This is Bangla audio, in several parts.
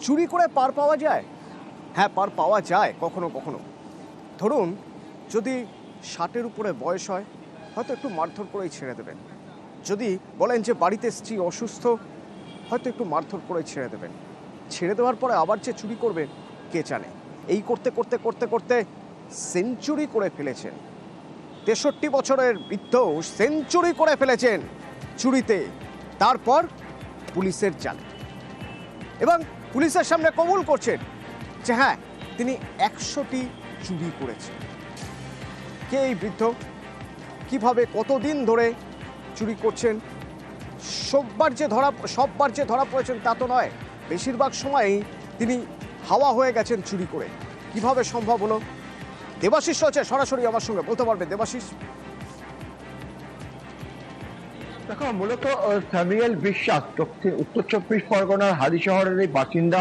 চুরি করে পার পাওয়া যায়? হ্যাঁ পার পাওয়া যায়, কখনো কখনো। ধরুন, যদি ষাটের উপরে বয়স হয়, হয়তো একটু মারধর করেই ছেড়ে দেবেন। যদি বলেন যে বাড়িতে স্ত্রী অসুস্থ, হয়তো একটু মারধর করে ছেড়ে দেবেন। ছেড়ে দেওয়ার পরে আবার যে চুরি করবে, কে জানে? এই করতে করতে করতে করতে সেঞ্চুরি করে ফেলেছেন। তেষট্টি বছরের বৃদ্ধ সেঞ্চুরি করে ফেলেছেন চুরিতে। তারপর পুলিশের জালে। এবং পুলিশের সামনে কবুল করছেন। যে হ্যাঁ তিনি একশোটি চুরি করেছেন। কে এই বৃদ্ধ? কীভাবে কতদিন ধরে চুরি করছেন? সববার যে ধরা, সববার যে ধরা পড়েছেন তা তো নয়। বেশিরভাগ সময়ই তিনি হাওয়া হয়ে গেছেন চুরি করে। কীভাবে সম্ভব হলো? দেবাশিস রয়েছে সরাসরি আমার সঙ্গে, বলতে পারবে দেবাশিস? দেখো, মূলত স্যামুয়েল বিশ্বাস, দক্ষিণ, উত্তর চব্বিশ পরগনার হালি শহরের এই বাসিন্দা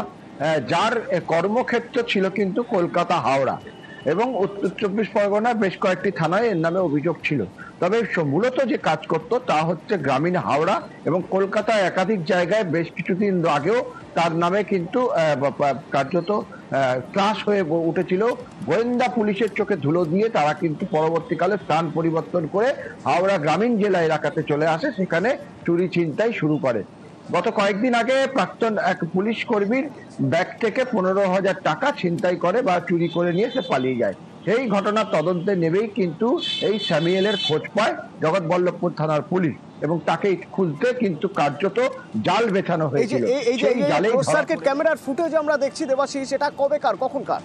যার কর্মক্ষেত্র ছিল কিন্তু কলকাতা হাওড়া এবং উত্তর চব্বিশ পরগনার বেশ কয়েকটি থানায় এর নামে অভিযোগ ছিল। তবে মূলত যে কাজ করত তা হচ্ছে গ্রামীণ হাওড়া এবং কলকাতায় একাধিক জায়গায় বেশ কিছুদিন আগেও তার নামে কিন্তু কার্যত ক্লাস হয়ে উঠেছিল। গোয়েন্দা পুলিশের চোখে ধুলো দিয়ে তারা কিন্তু পরবর্তীকালে স্থান পরিবর্তন করে হাওড়া গ্রামীণ জেলা এলাকাতে চলে আসে, সেখানে চুরি ছিনতাই শুরু করে। গত কয়েকদিন আগে প্রাক্তন এক পুলিশ কর্মীর ব্যাগ থেকে পনেরো হাজার টাকা ছিনতাই করে বা চুরি করে নিয়ে সে পালিয়ে যায়। সেই ঘটনার তদন্তে নেবেই কিন্তু এই স্যামুয়েলের খোঁজ পায় জগৎবল্লভপুর থানার পুলিশ। এবং তাকে খুঁজতে কিন্তু কার্যত জাল বেছানো এই যে হয়েছিল। এই- যে ক্যামেরার ফুটেজ আমরা দেখছি দেবাশিস এটা কবে কার? কখন কার?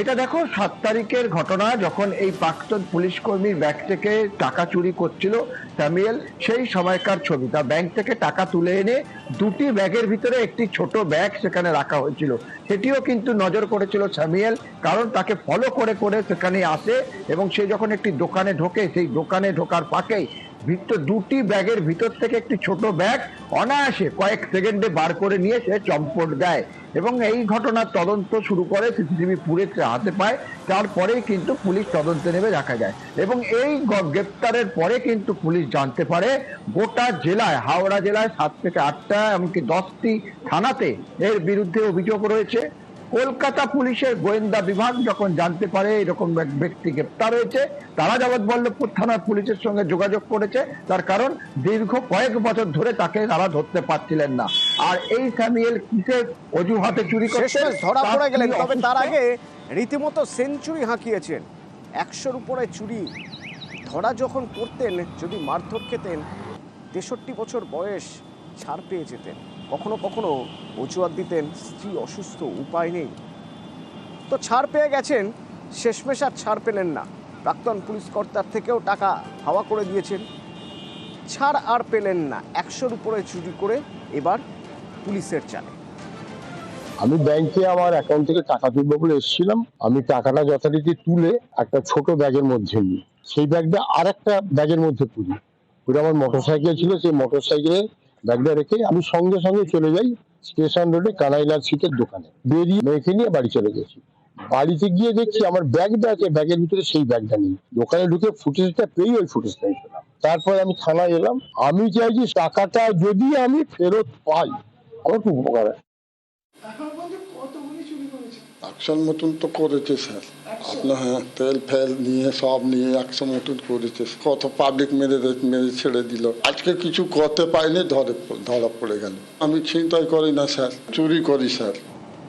এটা দেখো, সাত তারিখের ঘটনা, যখন এই প্রাক্তন পুলিশ কর্মীর ব্যাগ থেকে টাকা চুরি করছিল স্যামুয়েল, সেই সময়কার ছবি। তা ব্যাংক থেকে টাকা তুলে এনে দুটি ব্যাগের ভিতরে একটি ছোট ব্যাগ সেখানে রাখা হয়েছিল। সেটিও কিন্তু নজর করেছিল স্যামুয়েল, কারণ তাকে ফলো করে করে সেখানে আসে এবং সে যখন একটি দোকানে ঢোকে, সেই দোকানে ঢোকার পাকেই ভিতর দুটি ব্যাগের ভিতর থেকে একটি ছোট ব্যাগ অনায়াসে কয়েক সেকেন্ডে বার করে নিয়ে সে চম্পট দেয় এবং এই ঘটনার তদন্ত শুরু করে সিসিটিভি পুরে হাতে পায়। তারপরেই কিন্তু পুলিশ তদন্তে নেমে দেখা যায় এবং এই গ্রেপ্তারের পরে কিন্তু পুলিশ জানতে পারে গোটা জেলায়, হাওড়া জেলায় সাত থেকে আটটা, এমনকি দশটি থানাতে এর বিরুদ্ধে অভিযোগ রয়েছে। কলকাতা পুলিশের গোয়েন্দা বিভাগ যখন জানতে পারে এরকম এক ব্যক্তি গ্রেপ্তার হয়েছে তারা জগৎবল্লভপুর থানার পুলিশের সঙ্গে যোগাযোগ করেছে। তার কারণ দীর্ঘ কয়েক বছর ধরে তাকে তারা ধরতে পারছিলেন না। আর এই স্যামুয়েল কিসের অজুহাতে চুরি করছে ধরা পড়ে গেলেন। তবে তার আগে রীতিমতো সেঞ্চুরি হাঁকিয়েছেন। একশোর উপরে চুরি। ধরা যখন করতেন যদি মারধর খেতেন তেষট্টি বছর বয়স ছাড় পেয়ে যেতেন। কখনো কখনো অজুহাত দিতেন, স্ত্রী অসুস্থ, উপায় নেই। তো ছাড় পেয়ে গেছেন, শেষমেশ আর ছাড় পেলেন না। প্রাক্তন পুলিশ কর্তার থেকেও টাকা হাওয়া করে দিয়েছেন। ছাড় আর পেলেন না, একশোর উপরে চুরি করে এবার পুলিশের চালে। আমি ব্যাংকে আমার অ্যাকাউন্ট থেকে টাকা তুলবো বলে এসেছিলাম। আমি টাকাটা যথারীতি তুলে একটা ছোট ব্যাগের মধ্যে নিই। সেই ব্যাগটা আর একটা ব্যাগের মধ্যে পুরি। পুরো আমার মোটর সাইকেল ছিল, সেই মোটর সাইকেলে ব্যাগটা রেখে আমি সঙ্গে সঙ্গে চলে যাই স্টেশন রোডে কানাইলাল সিটের দোকানে। বেরিয়ে মেয়েকে নিয়ে বাড়ি চলে গেছি। বাড়িতে গিয়ে দেখছি আমার ব্যাগটা আছে ব্যাগের ভিতরে সেই ব্যাগটা নেই। দোকানে ঢুকে ফুটেজটা পেয়ে ওই ফুটেজটা পেলাম। তারপর আমি থানায় এলাম। আমি চাইছি টাকাটা যদি আমি ফেরত পাই আমার খুব উপকার হয়? মতন তো করেছে স্যার। আপনার হ্যাঁ তেল ফেল নিয়ে সব নিয়ে একশো মতন করেছে কত পাবলিক মেরে মেরে ছেড়ে দিল আজকে কিছু করতে পাইনি ধরে ধরা পড়ে গেল আমি ছিনতাই করি না স্যার চুরি করি স্যার